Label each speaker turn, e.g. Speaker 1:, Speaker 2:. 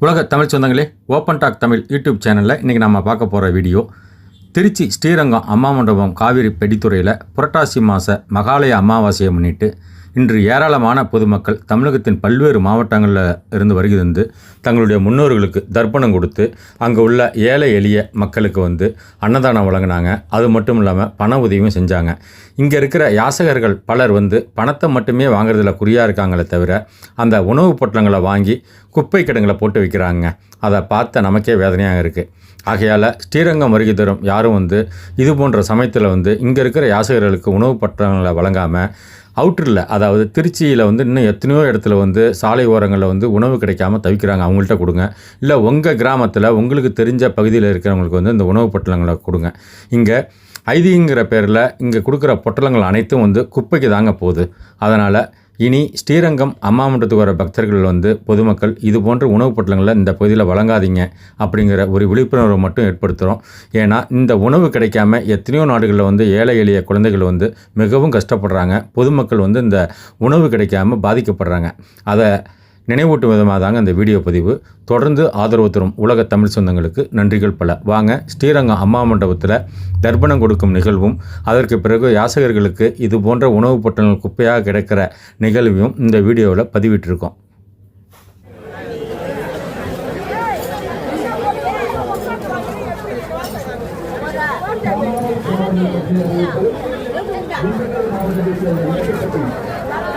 Speaker 1: உலக தமிழ் சொந்தங்களே open talk Tamil YouTube சேனலில் இன்றைக்கி நம்ம பார்க்க போகிற வீடியோ திருச்சி ஸ்ரீரங்கம் அம்மா மண்டபம் காவிரி பெடித்துறையில் புரட்டாசி மாத மகாலய அமாவாசையை முன்னிட்டு இன்று ஏராளமான பொதுமக்கள் தமிழகத்தின் பல்வேறு மாவட்டங்களில் இருந்து வருகை வந்து தங்களுடைய முன்னோர்களுக்கு தர்ப்பணம் கொடுத்து அங்கே உள்ள ஏழை எளிய மக்களுக்கு வந்து அன்னதானம் வழங்கினாங்க. அது மட்டும் இல்லாமல் பண உதவியும் செஞ்சாங்க. இங்கே இருக்கிற யாசகர்கள் பலர் வந்து பணத்தை மட்டுமே வாங்குறதுல குறியாக இருக்காங்களே தவிர அந்த உணவுப் பொட்டலங்களை வாங்கி குப்பை கிடங்களை போட்டு வைக்கிறாங்க. அதை பார்த்த நமக்கே வேதனையாக இருக்குது ஆகையால் ஸ்ரீரங்கம் வருகை தரும் யாரும் வந்து இது போன்ற சமயத்தில் வந்து இங்கே இருக்கிற யாசகர்களுக்கு உணவுப் பற்றங்களை வழங்காமல் அவுட்டரில் அதாவது திருச்சியில் வந்து இன்னும் எத்தனையோ இடத்துல வந்து சாலை ஓரங்களில் வந்து உணவு கிடைக்காம தவிக்கிறாங்க. அவங்கள்ட்ட கொடுங்க. இல்லை உங்கள் கிராமத்தில் உங்களுக்கு தெரிஞ்ச பகுதியில் இருக்கிறவங்களுக்கு வந்து இந்த உணவுப் பொட்டலங்களை கொடுங்க. இங்கே ஐதிங்கிற பேரில் இங்கே கொடுக்குற பொட்டலங்கள் அனைத்தும் வந்து குப்பைக்கு தாங்க போகுது. அதனால் இனி ஸ்ரீரங்கம் அம்மா மன்றத்துக்கு வர பக்தர்கள் வந்து பொதுமக்கள் இது போன்ற உணவுப் பொட்டலங்களை இந்த பகுதியில் வழங்காதீங்க அப்படிங்கிற ஒரு விழிப்புணர்வை மட்டும் ஏற்படுத்துகிறோம் ஏன்னா இந்த உணவு கிடைக்காம எத்தனையோ நாடுகளில் வந்து ஏழை எளிய குழந்தைகள் வந்து மிகவும் கஷ்டப்படுறாங்க. பொதுமக்கள் வந்து இந்த உணவு கிடைக்காம பாதிக்கப்படுறாங்க. அதை நினைவூட்டும் விதமாக தாங்க இந்த வீடியோ பதிவு. தொடர்ந்து ஆதரவு தரும் உலக தமிழ் சொந்தங்களுக்கு நன்றிகள் பல. வாங்க ஸ்ரீரங்கம் அம்மா மண்டபத்தில் தர்ப்பணம் கொடுக்கும் நிகழ்வும் அதற்கு பிறகு யாசகர்களுக்கு இது போன்ற உணவுப் பொட்டலங்கள் குப்பையாக கிடைக்கிற நிகழ்வையும் இந்த வீடியோவில் பதிவிட்டிருக்கோம்.